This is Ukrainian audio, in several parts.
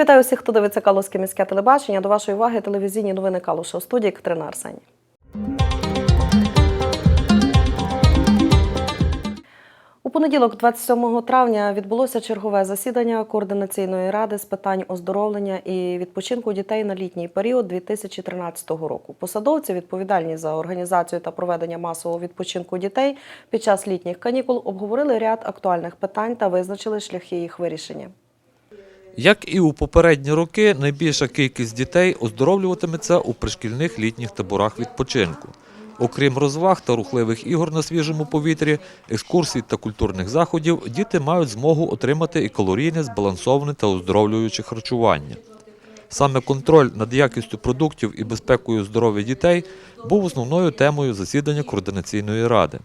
Вітаю всіх, хто дивиться Калузьке міське телебачення. До вашої уваги телевізійні новини Калуша у студії Катерина Арсені. У понеділок, 27 травня, відбулося чергове засідання координаційної ради з питань оздоровлення і відпочинку дітей на літній період 2013 року. Посадовці, відповідальні за організацію та проведення масового відпочинку дітей під час літніх канікул, обговорили ряд актуальних питань та визначили шляхи їх вирішення. Як і у попередні роки, найбільша кількість дітей оздоровлюватиметься у пришкільних літніх таборах відпочинку. Окрім розваг та рухливих ігор на свіжому повітрі, екскурсій та культурних заходів, діти мають змогу отримати і калорійне, збалансоване та оздоровлююче харчування. Саме контроль над якістю продуктів і безпекою здоров'я дітей був основною темою засідання координаційної ради.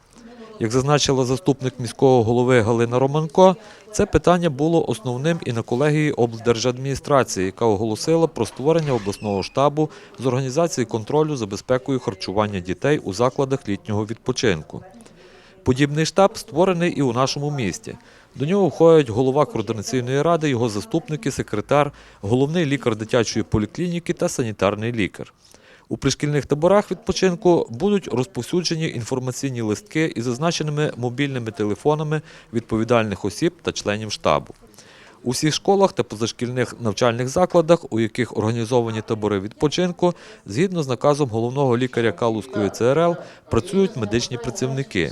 Як зазначила заступник міського голови Галина Романко, це питання було основним і на колегії облдержадміністрації, яка оголосила про створення обласного штабу з організації контролю за безпекою харчування дітей у закладах літнього відпочинку. Подібний штаб створений і у нашому місті. До нього входять голова координаційної ради, його заступники, секретар, головний лікар дитячої поліклініки та санітарний лікар. У пришкільних таборах відпочинку будуть розповсюджені інформаційні листки із зазначеними мобільними телефонами відповідальних осіб та членів штабу. У всіх школах та позашкільних навчальних закладах, у яких організовані табори відпочинку, згідно з наказом головного лікаря Калузької ЦРЛ, працюють медичні працівники.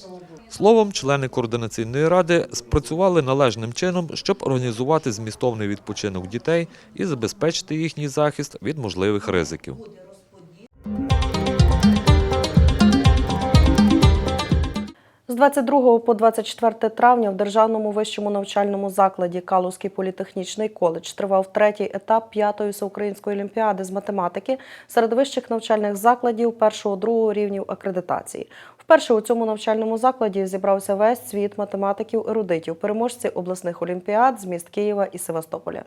Словом, члени координаційної ради спрацювали належним чином, щоб організувати змістовний відпочинок дітей і забезпечити їхній захист від можливих ризиків. З 22 по 24 травня в Державному вищому навчальному закладі Калузький політехнічний коледж тривав третій етап п'ятої всеукраїнської олімпіади з математики серед вищих навчальних закладів першого-другого рівнів акредитації. Вперше у цьому навчальному закладі зібрався весь світ математиків-ерудитів, переможці обласних олімпіад з міст Києва і Севастополя.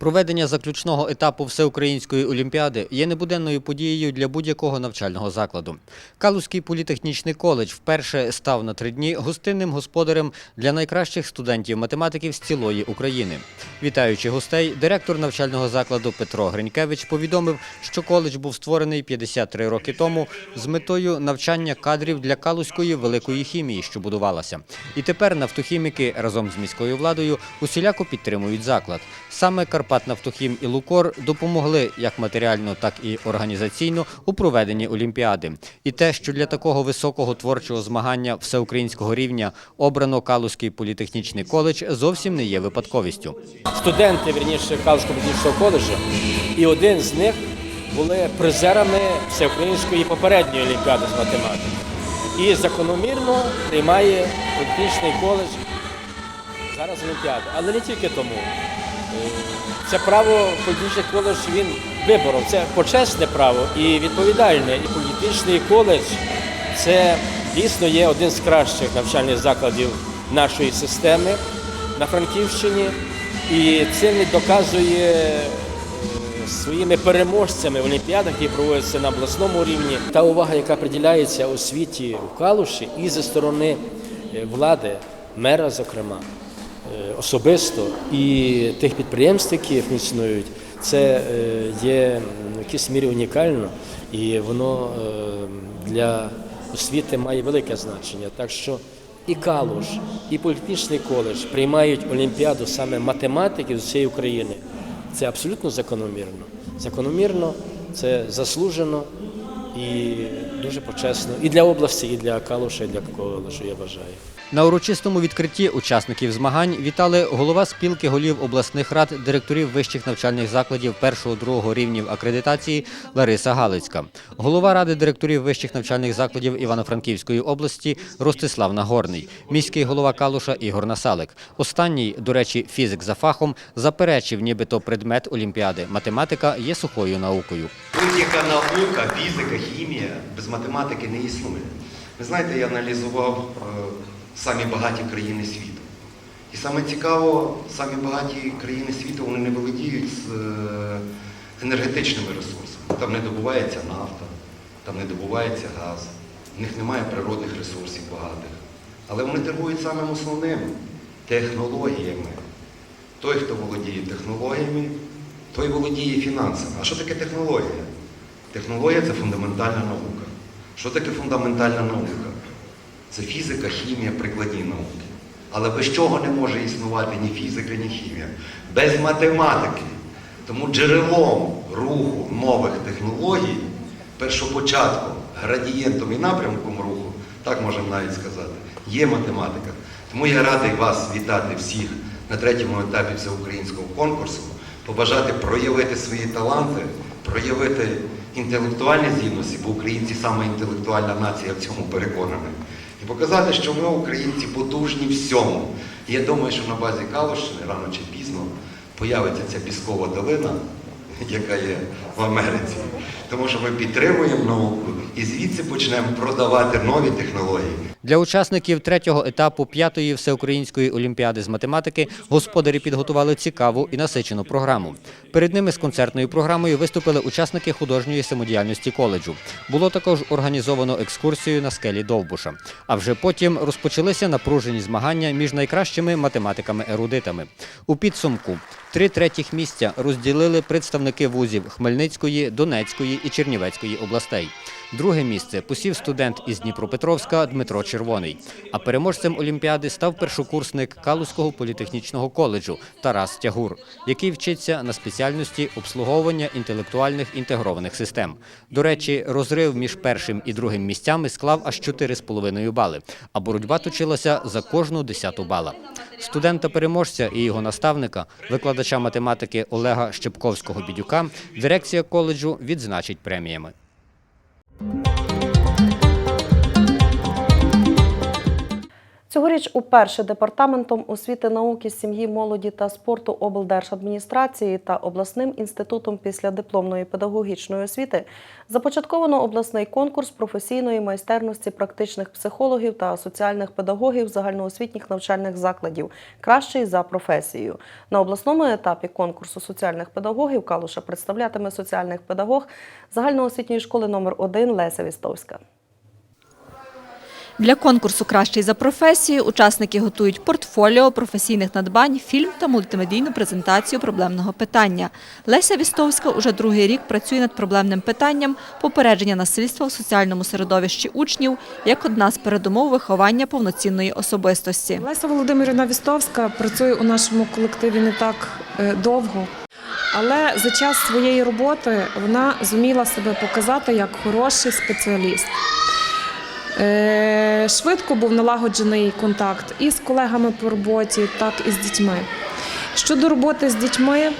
Проведення заключного етапу всеукраїнської олімпіади є небуденною подією для будь-якого навчального закладу. Калузький політехнічний коледж вперше став на три дні гостинним господарем для найкращих студентів-математиків з цілої України. Вітаючи гостей, директор навчального закладу Петро Гринькевич повідомив, що коледж був створений 53 роки тому з метою навчання кадрів для калузької великої хімії, що будувалася. І тепер нафтохіміки разом з міською владою усіляко підтримують заклад. Саме Карпатнафтохім і Лукор допомогли як матеріально, так і організаційно у проведенні Олімпіади. І те, що для такого високого творчого змагання всеукраїнського рівня обрано Калузький політехнічний коледж, зовсім не є випадковістю. Студенти, вірніше, Калужського медичного коледжу, і один з них були призерами всеукраїнської попередньої олімпіади з математики. І закономірно приймає політичний коледж зараз олімпіаду. Але не тільки тому. Це право політичний коледж він виборов. Це почесне право і відповідальне. І політичний коледж це дійсно є один з кращих навчальних закладів нашої системи на Франківщині. І це не доказує е, своїми переможцями в олімпіадах, які проводяться на обласному рівні. Та увага, яка приділяється освіті у Калуші і зі сторони е, влади, мера, зокрема, е, особисто і тих підприємств, які функціонують, це є в якійсь мірі унікально, і воно для освіти має велике значення. Так що і Калуш, і політичний коледж приймають олімпіаду саме математиків з усієї України. Це абсолютно закономірно. Закономірно, це заслужено і дуже почесно. І для області, і для Калуша, і для коледжу, я вважаю. На урочистому відкритті учасників змагань вітали голова спілки голів обласних рад директорів вищих навчальних закладів першого-другого рівнів акредитації Лариса Галицька, голова ради директорів вищих навчальних закладів Івано-Франківської області Ростислав Нагорний, міський голова Калуша Ігор Насалик. Останній, до речі, фізик за фахом, заперечив, нібито предмет Олімпіади. Математика є сухою наукою. Будь-яка наука, фізика, хімія без математики не існує. Ви знаєте, я аналізував е, самі багаті країни світу. І саме цікаво, самі багаті країни світу вони не володіють з е, енергетичними ресурсами. Там не добувається нафта, там не добувається газ, в них немає природних ресурсів багатих. Але вони торгують самим основним технологіями. Той, хто володіє технологіями, той володіє фінансами. А що таке технологія? Технологія це фундаментальна наука. Що таке фундаментальна наука? Це фізика, хімія, прикладні науки. Але без чого не може існувати ні фізика, ні хімія? Без математики. Тому джерелом руху нових технологій, першопочатком, градієнтом і напрямком руху, так можемо навіть сказати, є математика. Тому я радий вас вітати всіх на третьому етапі всеукраїнського конкурсу, побажати проявити свої таланти, проявити інтелектуальні здібності, бо українці саме інтелектуальна нація в цьому переконаний. Показати, що ми, українці, потужні всьому. І я думаю, що на базі Калушини рано чи пізно появиться ця піскова долина, яка є в Америці. Тому що ми підтримуємо науку і звідси почнемо продавати нові технології. Для учасників третього етапу п'ятої всеукраїнської олімпіади з математики господарі підготували цікаву і насичену програму. Перед ними з концертною програмою виступили учасники художньої самодіяльності коледжу. Було також організовано екскурсію на скелі Довбуша. А вже потім розпочалися напружені змагання між найкращими математиками-ерудитами. У підсумку три третіх місця розділили представники вузів Хмельницької, Донецької Чернівецької областей. Друге місце посів студент із Дніпропетровська Дмитро Червоний. А переможцем Олімпіади став першокурсник Калузького політехнічного коледжу Тарас Тягур, який вчиться на спеціальності обслуговування інтелектуальних інтегрованих систем. До речі, розрив між першим і другим місцями склав аж 4,5 бали, а боротьба точилася за кожну десяту бала. Студента-переможця і його наставника, викладача математики Олега Щепковського-Бідюка, дирекція коледжу відзначить преміями. Thank you. Цьогоріч уперше департаментом освіти, науки, сім'ї, молоді та спорту облдержадміністрації та обласним інститутом післядипломної педагогічної освіти започатковано обласний конкурс професійної майстерності практичних психологів та соціальних педагогів загальноосвітніх навчальних закладів кращий за професією. На обласному етапі конкурсу соціальних педагогів Калуша представлятиме соціальний педагог загальноосвітньої школи номер 1 Леся Вістовська. Для конкурсу «Кращий за професією» учасники готують портфоліо професійних надбань, фільм та мультимедійну презентацію проблемного питання. Леся Вістовська уже другий рік працює над проблемним питанням попередження насильства у соціальному середовищі учнів як одна з передумов виховання повноцінної особистості. Леся Володимирівна Вістовська працює у нашому колективі не так е, довго, але за час своєї роботи вона зуміла себе показати як хороший спеціаліст. Е, Швидко був налагоджений контакт і з колегами по роботі, так і з дітьми. Щодо роботи з дітьми,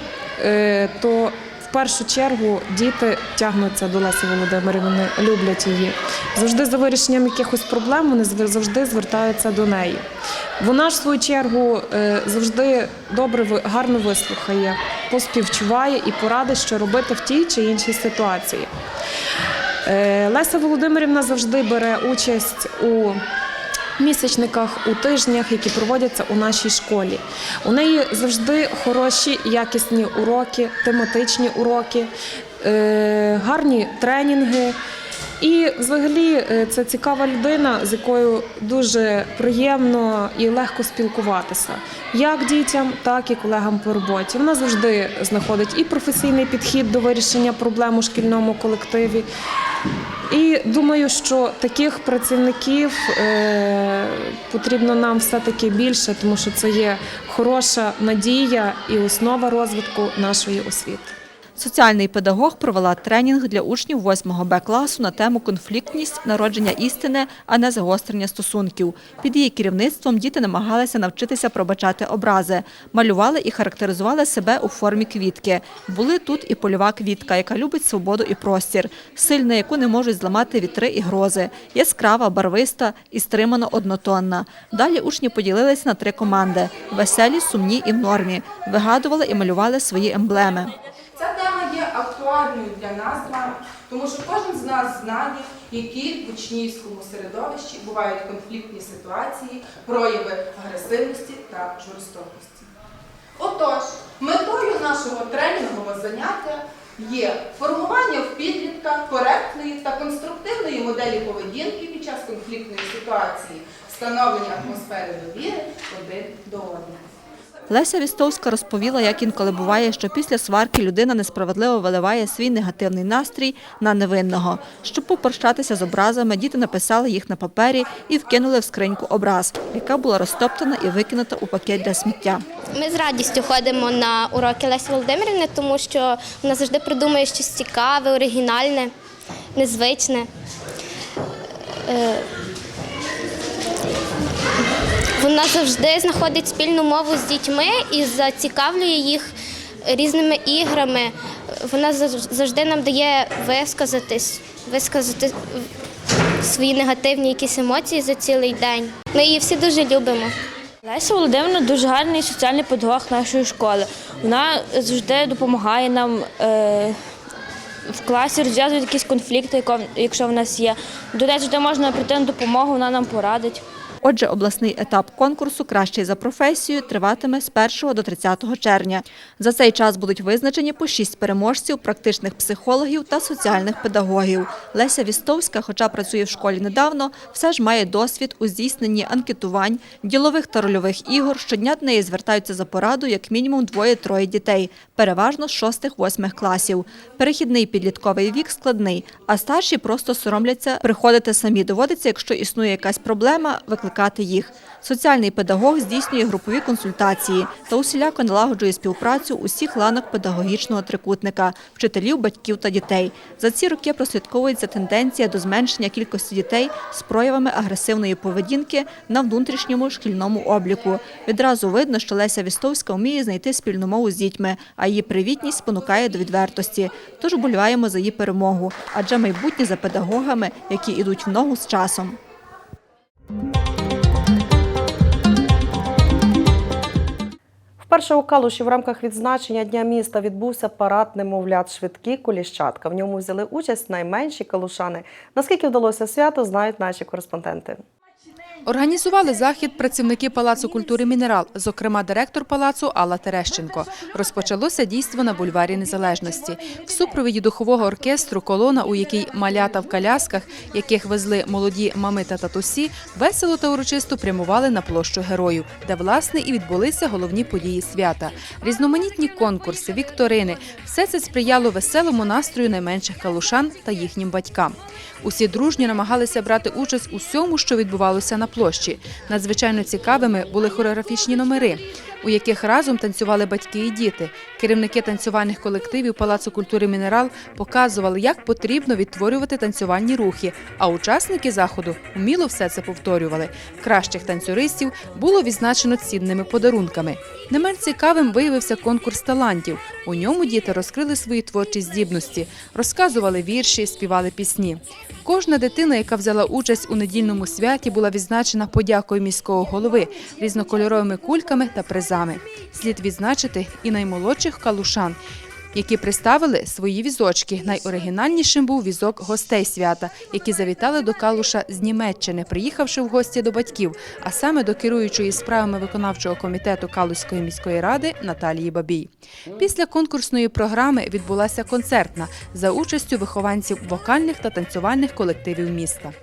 е, то в першу чергу діти тягнуться до Лесі Володимирівни, люблять її. Завжди за вирішенням якихось проблем вони завжди звертаються до неї. Вона ж в свою чергу е, завжди добре, гарно вислухає, поспівчуває і порадить, що робити в тій чи іншій ситуації. Е, Леся Володимирівна завжди бере участь у місячниках, у тижнях, які проводяться у нашій школі. У неї завжди хороші, якісні уроки, тематичні уроки, е, гарні тренінги. І взагалі е, це цікава людина, з якою дуже приємно і легко спілкуватися, як дітям, так і колегам по роботі. Вона завжди знаходить і професійний підхід до вирішення проблем у шкільному колективі. І думаю, що таких працівників е, потрібно нам все-таки більше, тому що це є хороша надія і основа розвитку нашої освіти. Соціальний педагог провела тренінг для учнів 8 Б класу на тему конфліктність, народження істини, а не загострення стосунків. Під її керівництвом діти намагалися навчитися пробачати образи, малювали і характеризували себе у формі квітки. Були тут і польова квітка, яка любить свободу і простір, сильна, яку не можуть зламати вітри і грози, яскрава, барвиста і стримано однотонна. Далі учні поділилися на три команди: веселі, сумні і в нормі. Вигадували і малювали свої емблеми. Актуальною для нас з вами, тому що кожен з нас знає, які в учнівському середовищі бувають конфліктні ситуації, прояви агресивності та жорстокості. Отож, метою нашого тренінгового заняття є формування в підлітка коректної та конструктивної моделі поведінки під час конфліктної ситуації, встановлення атмосфери довіри один до одного. Леся Вістовська розповіла, як інколи буває, що після сварки людина несправедливо виливає свій негативний настрій на невинного. Щоб попрощатися з образами, діти написали їх на папері і вкинули в скриньку образ, яка була розтоптана і викинута у пакет для сміття. Ми з радістю ходимо на уроки Лесі Володимирівни, тому що вона завжди придумує щось цікаве, оригінальне, незвичне. Вона завжди знаходить спільну мову з дітьми і зацікавлює їх різними іграми. Вона зав- завжди нам дає висказатись, висказати свої негативні якісь емоції за цілий день. Ми її всі дуже любимо. Леся Володимирівна дуже гарний соціальний педагог нашої школи. Вона завжди допомагає нам е, в класі розв'язувати якісь конфлікти, якщо в нас є. До неї завжди можна прийти на допомогу, вона нам порадить. Отже, обласний етап конкурсу Кращий за професією триватиме з 1 до 30 червня. За цей час будуть визначені по шість переможців, практичних психологів та соціальних педагогів. Леся Вістовська, хоча працює в школі недавно, все ж має досвід у здійсненні анкетувань, ділових та рольових ігор. Щодня до неї звертаються за порадою як мінімум двоє-троє дітей, переважно з шостих-восьмих класів. Перехідний підлітковий вік складний, а старші просто соромляться приходити самі. Доводиться, якщо існує якась проблема, викликати їх. Соціальний педагог здійснює групові консультації та усіляко налагоджує співпрацю усіх ланок педагогічного трикутника – вчителів, батьків та дітей. За ці роки прослідковується тенденція до зменшення кількості дітей з проявами агресивної поведінки на внутрішньому шкільному обліку. Відразу видно, що Леся Вістовська вміє знайти спільну мову з дітьми, а її привітність спонукає до відвертості. Тож боліваємо за її перемогу, адже майбутнє за педагогами, які йдуть в ногу з часом. Вперше у Калуші в рамках відзначення Дня міста відбувся парад немовлят швидкі коліщатка. В ньому взяли участь найменші калушани. Наскільки вдалося свято, знають наші кореспонденти. Організували захід працівники Палацу культури «Мінерал», зокрема директор палацу Алла Терещенко. Розпочалося дійство на бульварі Незалежності. В супровіді духового оркестру колона, у якій малята в колясках, яких везли молоді мами та татусі, весело та урочисто прямували на площу героїв, де власне і відбулися головні події свята. Різноманітні конкурси, вікторини – все це сприяло веселому настрою найменших калушан та їхнім батькам. Усі дружньо намагалися брати участь у всьому, що відбувалося на площі. Надзвичайно цікавими були хореографічні номери, у яких разом танцювали батьки і діти. Керівники танцювальних колективів Палацу культури «Мінерал» показували, як потрібно відтворювати танцювальні рухи, а учасники заходу вміло все це повторювали. Кращих танцюристів було відзначено цінними подарунками. Не менш цікавим виявився конкурс талантів. У ньому діти розкрили свої творчі здібності, розказували вірші, співали пісні. Кожна дитина, яка взяла участь у недільному святі, була відзначена подякою міського голови, різнокольоровими кульками та призами. Слід відзначити і наймолодших калушан, які представили свої візочки. Найоригінальнішим був візок гостей свята, які завітали до Калуша з Німеччини, приїхавши в гості до батьків, а саме до керуючої справами виконавчого комітету Калуської міської ради Наталії Бабій. Після конкурсної програми відбулася концертна за участю вихованців вокальних та танцювальних колективів міста.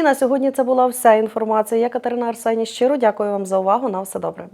І на сьогодні це була вся інформація. Я Катерина Арсені. Щиро дякую вам за увагу. На все добре.